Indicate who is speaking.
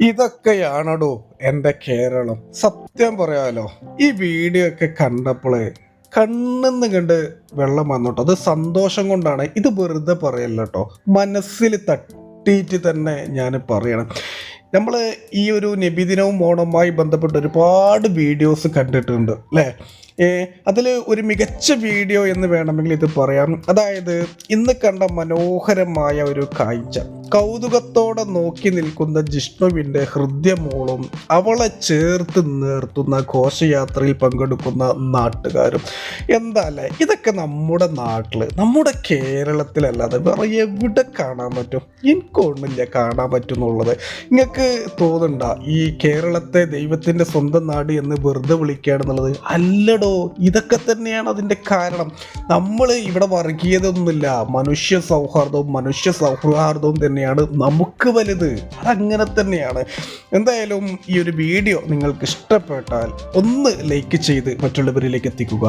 Speaker 1: ഇതൊക്കെയാണടോ എന്റെ കേരളം. സത്യം പറയാലോ ഈ വീഡിയോ ഒക്കെ കണ്ടപ്പോളേ കണ്ണെന്ന് കണ്ട് വെള്ളം വന്നോട്ടോ. അത് സന്തോഷം കൊണ്ടാണ്. ഇത് വെറുതെ പറയല്ല മനസ്സിൽ തട്ടിയിട്ട് തന്നെ ഞാൻ പറയണം. നമ്മൾ ഈ ഒരു നബിദിനവും ഓണവുമായി ബന്ധപ്പെട്ട് ഒരുപാട് വീഡിയോസ് കണ്ടിട്ടുണ്ട് അല്ലേ? അതിൽ ഒരു മികച്ച വീഡിയോ എന്ന് വേണമെങ്കിൽ ഇത് പറയാം. അതായത് ഇന്ന് കണ്ട മനോഹരമായ ഒരു കാഴ്ച. കൗതുകത്തോടെ നോക്കി നിൽക്കുന്ന ജിഷ്ണുവിന്റെ ഹൃദ്യമോളും അവളെ ചേർത്ത് നിർത്തുന്ന ഘോഷയാത്രയിൽ പങ്കെടുക്കുന്ന നാട്ടുകാരും. എന്താ അല്ലേ? ഇതൊക്കെ നമ്മുടെ നാട്ടിൽ നമ്മുടെ കേരളത്തിലല്ലാതെ വേറെ എവിടെ കാണാൻ പറ്റും? എനിക്കൊന്നില്ല കാണാൻ പറ്റും എന്നുള്ളത് നിങ്ങൾക്ക് തോന്നണ്ട ഈ കേരളത്തെ ദൈവത്തിന്റെ സ്വന്തം നാട് എന്ന് വെറുതെ വിളിക്കുകയാണെന്നുള്ളത് അല്ലടോ ഇതൊക്കെ തന്നെയാണ് അതിന്റെ കാരണം. നമ്മൾ ഇവിടെ വർഗീയതൊന്നുമില്ല മനുഷ്യ സൗഹാർദ്ദവും മനുഷ്യ സൗഹാർദ്ദവും തന്നെയാണ് നമുക്ക് വലുത്. അതങ്ങനെ തന്നെയാണ്. എന്തായാലും ഈ ഒരു വീഡിയോ നിങ്ങൾക്ക് ഇഷ്ടപ്പെട്ടാൽ ഒന്ന് ലൈക്ക് ചെയ്ത് മറ്റുള്ളവരിലേക്ക് എത്തിക്കുക.